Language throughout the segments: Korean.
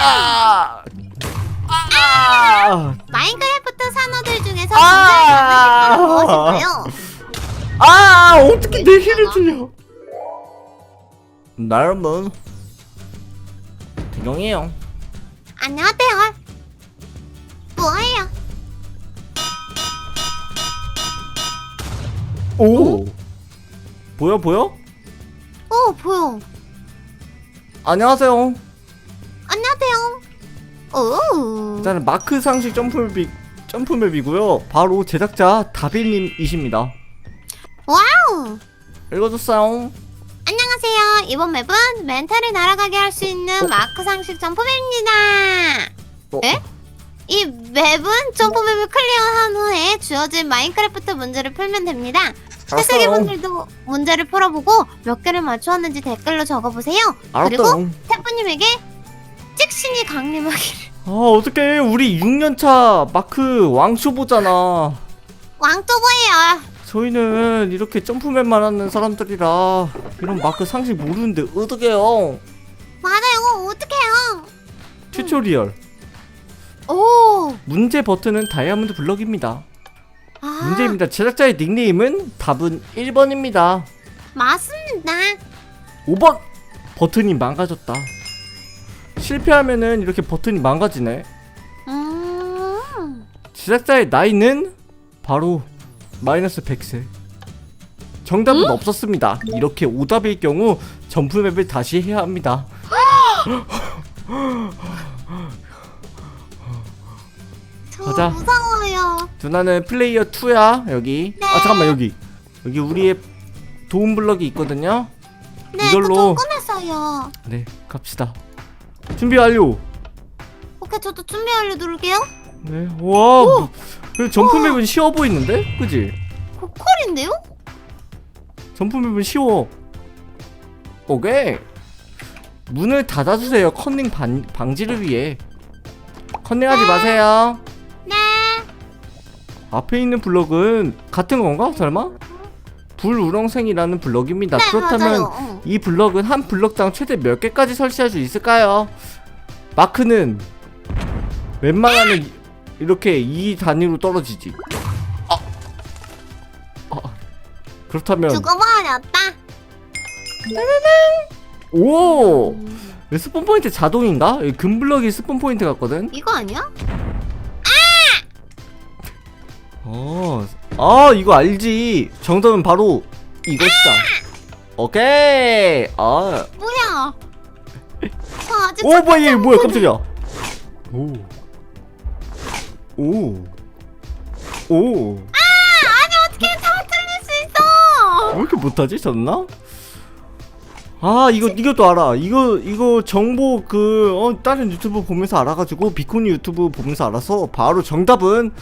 아! 아! 마인크래프트 산호들 중에서 아! 문제를 많은 게 무엇일까요? 아 어떻게 내 힐을 들려 나 여러분 대경이에요 안녕하세요. 뭐예요? 오 보여 보여? 오 보여. 안녕하세요 안녕하세요. 오. 일단은 마크 상식 점프맵이 점프맵이고요 바로 제작자 다비님이십니다 와우. 읽어줬어요 안녕하세요. 이번 맵은 멘탈을 날아가게 할 수 있는 어? 마크 상식 점프맵입니다. 어, 에? 이 맵은 점프맵을 클리어한 후에 주어진 마인크래프트 문제를 풀면 됩니다. 태세기 알았어요 분들도 문제를 풀어보고 몇 개를 맞추었는지 댓글로 적어보세요. 그리고 태프님에게 찍신이 강림하기를. 아 어떡해 우리 6년차 마크 왕초보잖아 왕또보예요. 저희는 이렇게 점프맨만 하는 사람들이라 이런 마크 상식 모르는데 어떡해요 맞아요. 어떡해요. 튜토리얼 오. 문제 버튼은 다이아몬드 블럭입니다 아, 문제입니다. 제작자의 닉네임은 답은 1번입니다. 맞습니다. 5번! 버튼이 망가졌다. 실패하면은 이렇게 버튼이 망가지네. 음. 제작자의 나이는 바로 마이너스 100세. 정답은 없었습니다. 이렇게 오답일 경우 점프맵을 다시 해야 합니다 가자. 무서워요. 누나는 플레이어 2야 여기 네. 아 잠깐만 여기 여기 우리의 도움 블럭이 있거든요 네, 이걸로- 꺼냈어요. 네 갑시다 준비 완료 오케이, 저도 준비하려 누를게요. 네 와, 그 점프맵은 쉬워 보이는데? 그지? 고퀄인데요? 점프맵은 쉬워. 오케이. 문을 닫아주세요. 컨닝 반, 방지를 위해. 컨닝하지 마세요. 네. 앞에 있는 블럭은 같은 건가? 설마? 불우렁생이라는 블럭입니다. 네, 그렇다면 맞아요. 응. 이 블럭은 한 블럭당 최대 몇 개까지 설치할 수 있을까요? 마크는 웬만하면 이- 이렇게 이 단위로 떨어지지. 아. 아. 그렇다면 죽어버렸다. 오 스폰 포인트 자동인가? 여기 금 블럭이 스폰 포인트 같거든. 이거 아니야? 어, 아 이거 알지. 정답은 바로 이것이다. 오케이. 아, 뭐야? 저 아직 오 뭐야 얘 뭐야 깜짝이야. 오, 오, 오. 아니 어떻게 다 틀릴 수 있어? 왜 이렇게 못하지? 졌나? 아 이거 이것도 알아. 이거 이거 정보 그 어, 다른 유튜브 보면서 알아가지고 비코니 유튜브 보면서 알아서 바로 정답은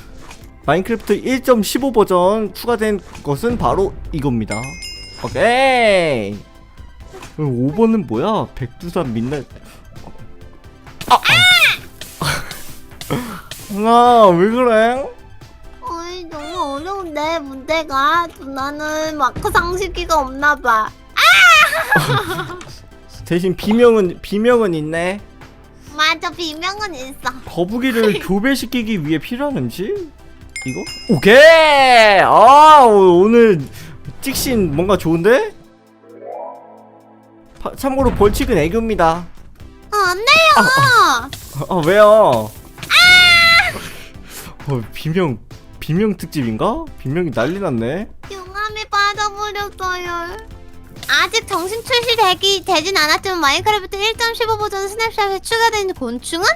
마인크래프트 1.15 버전 추가된 것은 바로 이겁니다. 오케이. 5번은 뭐야? 백두산 민날. 아, 아, 왜 그래? 어이 너무 어려운데 문제가 누나는 마크 상식기가 없나 봐. 대신 비명은 비명은 있네. 맞아 비명은 있어. 거북이를 교배시키기 위해 필요한 음식? 이거? 오케이! 아, 오- 오늘 찍신 뭔가 좋은데? 파- 참고로 벌칙은 애교입니다. 어, 안 돼요. 아, 왜요? 어, 비명, 비명 특집인가? 비명이 난리 났네. 용암에 빠져버렸어요. 아직 정신 출시되기 되진 않았지만 마인크래프트 1.15 버전 스냅샷에 추가된 곤충은?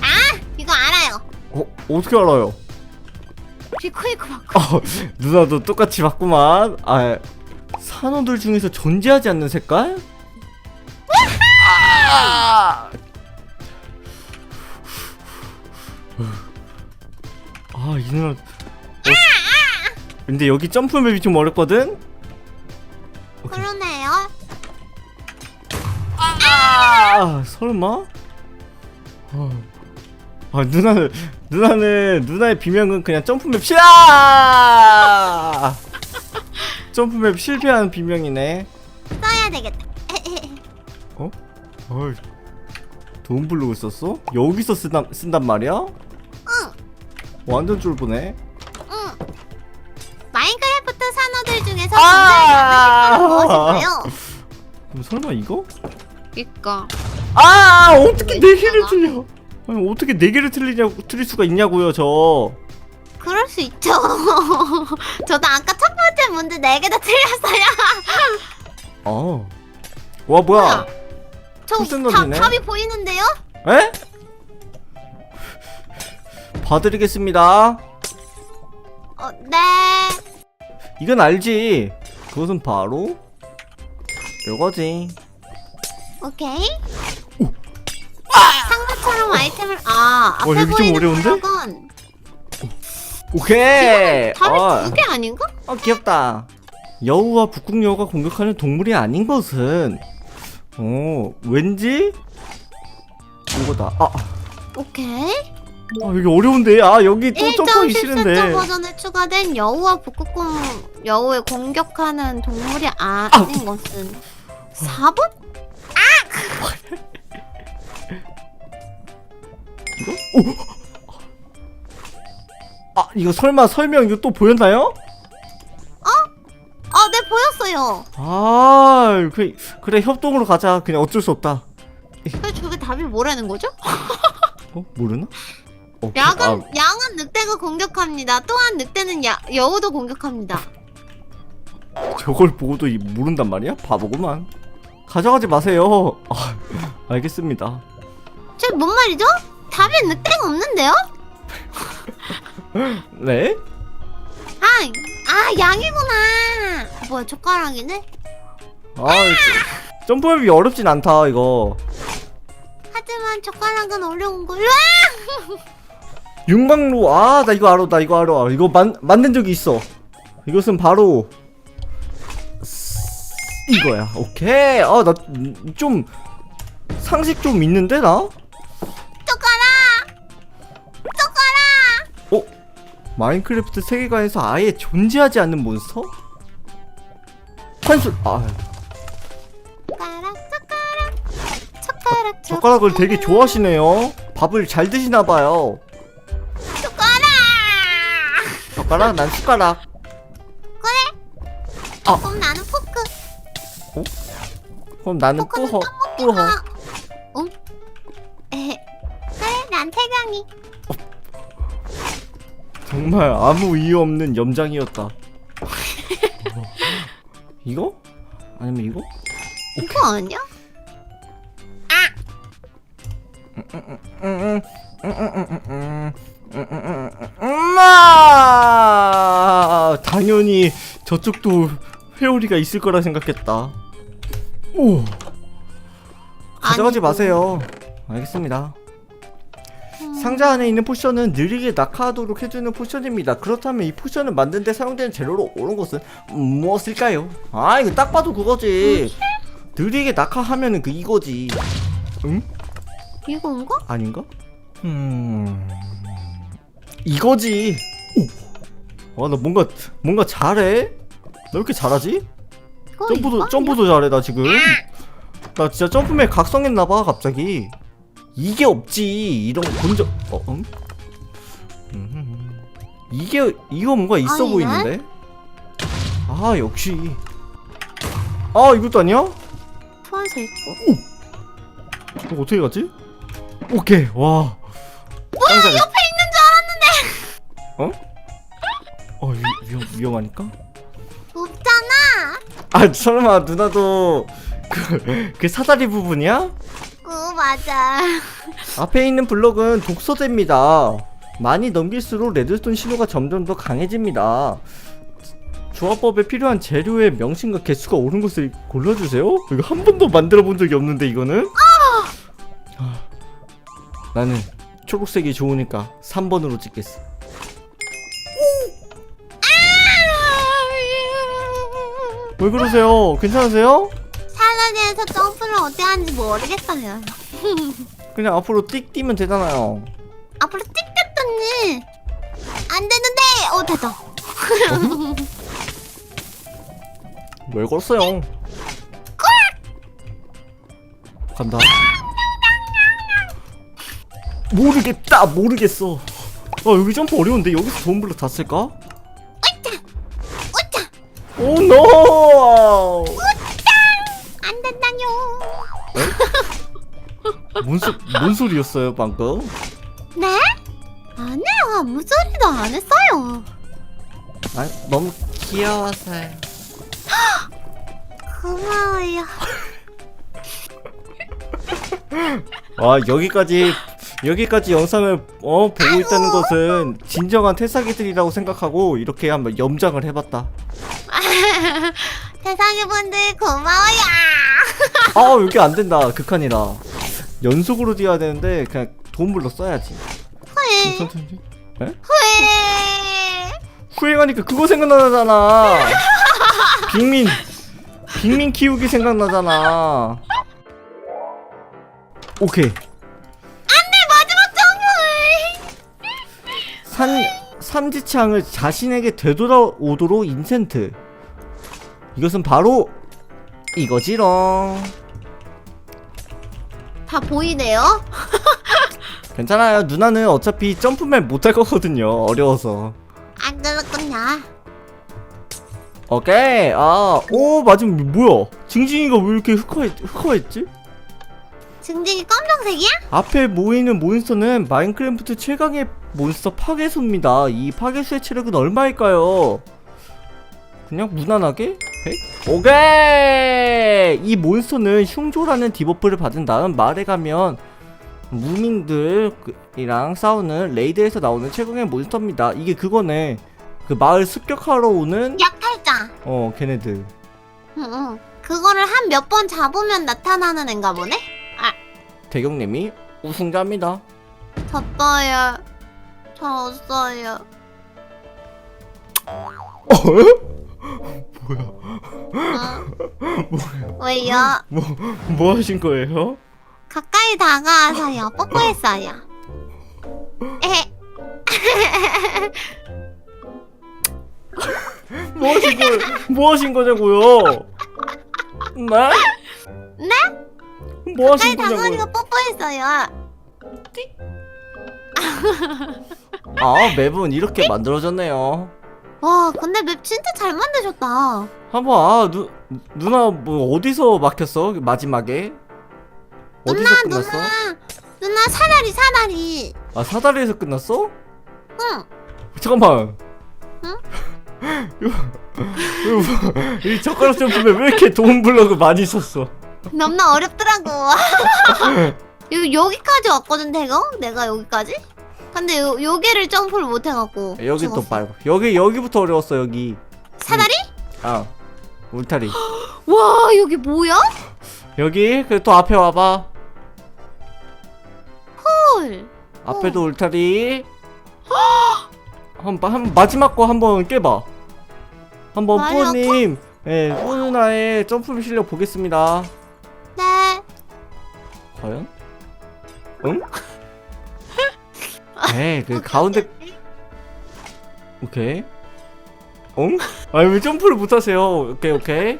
아 이거 알아요. 어, 어떻게 알아요? 비코이코 바꿔. 어, 누나도 똑같이 봤구만. 아, 산호들 중에서 존재하지 않는 색깔? 아! 아, 이 누나. 어, 근데 여기 점프맵이 좀 어렵거든? 그러네요. 아, 설마? 아, 아 누나는 누나는 누나의 비명은 그냥 점프맵 실아 점프맵 실패하는 비명이네. 써야 되겠다. 어? 어이, 돈 부르고 있었어? 여기서 쓴단, 쓴단 말이야? 응. 완전 쫄보네. 응. 마인크래프트 산호들 중에서 아! 굉장히 무엇인가요? 그럼 설마 이거? 이거. 아 어떻게 네 개를 있잖 아. 아니 어떻게 네 개를 틀리냐고 틀릴 수가 있냐고요 저. 그럴 수 있죠. 저도 아까 첫 번째 문제 네 개 다 틀렸어요. 어. 와 뭐야? 저 무슨 답? 답이 보이는데요? 에? 봐드리겠습니다. 어, 네. 이건 알지. 그것은 바로 이거지. 오케이. 상자처럼 아이템을 아 앞에 와, 여기 좀 보이는 어려운데? 블럭은 오케이. 답이 어, 두개 아닌가? 어 귀엽다. 여우와 북극여우가 공격하는 동물이 아닌 것은 어 왠지 이거다. 아, 오케이. 아 여기 어려운데. 아 여기 또 점프하기 1.14 싫은데. 버전에 추가된 여우와 북극곰 여우에 공격하는 동물이 아닌 것은 4번? 아 이거 설마 설명 이거 또 보였나요? 아, 네 보였어요. 아 그래 그래 협동으로 가자. 그냥 어쩔 수 없다. 근데 저게 답이 뭐라는 거죠? 어 모르나? 어, 양은 아, 양은 늑대가 공격합니다. 또한 늑대는 야, 여우도 공격합니다. 저걸 보고도 이- 모른단 말이야? 바보구만. 가져가지 마세요. 아, 알겠습니다. 저뭔 말이죠? 답에 늑대가 없는데요? 네? 아, 아 양이구나. 뭐야 젓가락이네? 아, 저- 점프맵이 어렵진 않다 이거. 하지만 젓가락은 어려운 걸. 와! 윤광로 아 나 이거 알아 나 이거 알아 이거 만 만든 적이 있어. 이것은 바로 이거야. 오케이. 아나 좀 상식 좀 있는데 나? 마인크래프트 세계관에서 아예 존재하지 않는 몬스터? 환술 아 젓가락 젓가락 젓가락 젓가락을 되게 좋아하시네요. 밥을 잘 드시나 봐요. 젓가락! 젓가락 난 숟가락. 그럼 나는 포크. 그럼 나는 포크는 뿌허 떡볶이. 응? 에헤. 그래 난 태경이. 정말 아무 이유 없는 염장이었다. 어. 이거? 아니면 이거? 이거 아니야? 엄마! 당연히 저쪽도 회오리가 있을 거라 생각했다. 오. 가져가지 아니고. 마세요. 알겠습니다. 음, 상자 안에 있는 포션은 느리게 낙하하도록 해주는 포션입니다. 그렇다면 이 포션을 만드는데 사용되는 재료로 옳은 것은 무엇일까요? 아 이거 딱 봐도 그거지. 느리게 낙하하면은 그 이거지. 응? 이건가? 아닌가? 음 이거지. 오. 아나 뭔가 뭔가 잘해. 나왜 이렇게 잘하지? 이거 점프도 이거? 점프도 잘해 나 지금. 나 진짜 점프맨 각성했나봐 갑자기. 이게 없지 이런 거본 적. 어? 응? 음. 이게 이거 뭔가 있어? 보이는데. 아 역시. 아 이것도 아니야? 투한새 있고. 이거 어떻게 갔지? 오케이 와. 뭐야 짱 잘해. 옆에 있는 줄 알았는데. 어? 어 위, 위험 위험하니까? 없잖아. 아 설마 누나도 그, 그 사다리 부분이야? 어 맞아. 앞에 있는 블럭은 독서대입니다. 많이 넘길수록 레드스톤 신호가 점점 더 강해집니다. 조합법에 필요한 재료의 명칭과 개수가 옳은 것을 골라주세요. 이거 한 번도 만들어 본 적이 없는데 이거는? 아, 나는 초록색이 좋으니까 3번으로 찍겠어. 왜 그러세요? 괜찮으세요? 사다리에서 점프를 어떻게 하는지 모르겠어요. 그냥 앞으로 띡 뛰면 되잖아요. 앞으로 띡 됐더니 안 되는데. 어 됐다. 왜 걸었어요? 간다. 모르겠다. 모르겠어. 아 여기 점프 어려운데 여기서 좋은 블럭 다 쓸까? 우짜 오 노! 안 된다뇨 뭔, 소, 뭔 소리였어요 방금? 네? 아니요 아무 소리도 안 했어요 아 너무 귀여워서요. 고마워요 아 여기까지 여기까지 영상을 어 보고 있다는 것은 진정한 태사기들이라고 생각하고 이렇게 한번 염장을 해봤다. 세상의 분들 고마워요 아 여기 안 된다 극한이라 연속으로 뛰어야 되는데 그냥 돈 불러 써야지. 후회 천천히. 에? 후행하니까 그거 생각나잖아. 빅민 빅민 키우기 생각나잖아. 오케이. 안돼 마지막 점을 산 삼지창을 자신에게 되돌아오도록 인센트. 이것은 바로 이거지롱. 다 보이네요 괜찮아요. 누나는 어차피 점프맨 못할 거거든요. 어려워서. 안 그렇군요 오케이. 아, 오, 맞으면 뭐야? 징징이가 왜 이렇게 흑화했, 흑화했지? 증증이 검정색이야? 앞에 모이는 몬스터는 마인크래프트 최강의 몬스터 파괴수입니다. 이 파괴수의 체력은 얼마일까요? 그냥 무난하게? 100? 오케이! 이 몬스터는 흉조라는 디버프를 받은 다음 마을에 가면 무민들이랑 싸우는 레이드에서 나오는 최강의 몬스터입니다. 이게 그거네. 그 마을 습격하러 오는 약탈자 어 걔네들. 응 그거를 한 몇 번 잡으면 나타나는 앤가 보네? 대경님이 우승자입니다. 졌어요 졌어요 어? 뭐야 왜요? 뭐 하신 거예요? 가까이 다가와서요 뽀뽀했어요 에헤 뭐 하신 거, 뭐 하신 거냐고요? 네? 네? 뭐 하신 가까이 거냐고요? 다가오니까 뽀뽀했어요 아, 맵은 이렇게 만들어졌네요. 와 근데 맵 진짜 잘 만드셨다 한번 아, 누, 누나 뭐 어디서 막혔어? 마지막에? 어디서 누나 끝났어? 누나 누나 사다리 사다리 아, 사다리에서 끝났어? 응 잠깐만. 응? 이거, 이거 뭐, 이 젓가락 점프에 왜 이렇게 돈 블럭을 많이 썼어? 너무나 어렵더라고 여기 여기까지 왔거든 대강 내가 여기까지 근데 요, 요게를 점프를 못 해갖고 여기 또 죽었어. 밟아. 여기 여기부터 어려웠어 여기. 사다리? 아, 울타리. 와 여기 뭐야? 여기 그 또 앞에 와봐. 헐 앞에도 울타리. 한번 한 마지막 거 한번 깨봐. 한번 마지막 뿌님, 예, 뿌 누나의 점프 실력 보겠습니다. 네. 과연? 응? 에이, 그 가운데 오케이. 응? 아니 왜 점프를 못 하세요? 오케이 오케이.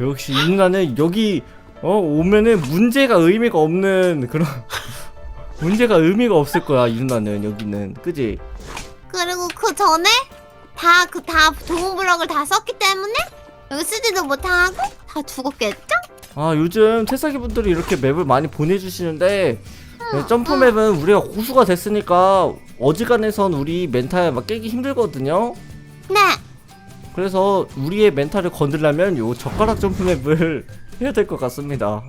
역시 이 누나는 여기 어 오면은 문제가 의미가 없는 그런 문제가 의미가 없을 거야 이 누나는 여기는 그지? 그리고 그 전에 다 그다 좋은 블럭을 다 썼기 때문에 여기 쓰지도 못하고 다 죽었겠죠? 아 요즘 태사기 분들이 이렇게 맵을 많이 보내주시는데 네, 점프 맵은 우리가 고수가 됐으니까 어지간해선 우리 멘탈 막 깨기 힘들거든요. 네. 그래서 우리의 멘탈을 건들려면 요 젓가락 점프 맵을 해야 될 것 같습니다.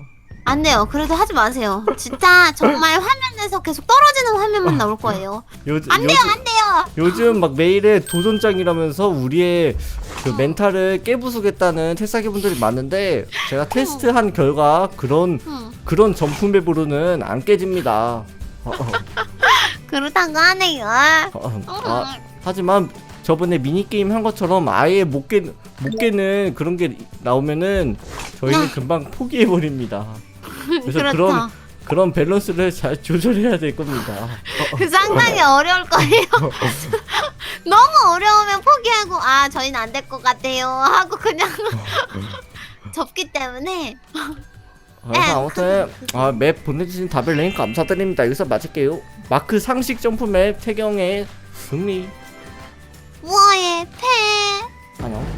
안 돼요. 그래도 하지 마세요. 진짜 정말 화면에서 계속 떨어지는 화면만 나올 거예요. 요즘 안 돼요, 요즘, 안 돼요. 요즘 막 매일에 도전장이라면서 우리의 그 멘탈을 깨부수겠다는 태사기 분들이 많은데 제가 테스트한 결과 그런 응. 그런 점프 맵으로는 안 깨집니다. 어, 어, 그렇다고 하네요. 어, 아, 하지만 저번에 미니 게임 한 것처럼 아예 못 깨, 못 깨는 그런 게 나오면은 저희는 네. 금방 포기해 버립니다. 그래서 그렇죠. 그런 그런 밸런스를 잘 조절해야 될 겁니다. 어. 그 상당히 어려울 거예요. 너무 어려우면 포기하고 아 저희는 안 될 것 같아요 하고 그냥 접기 때문에 아, 그래서 아무튼 아, 맵 보내주신 다별 레인 감사드립니다. 여기서 마칠게요. 마크 상식 점프 맵 태경의 승리. 워의 패. 안녕. 안녕.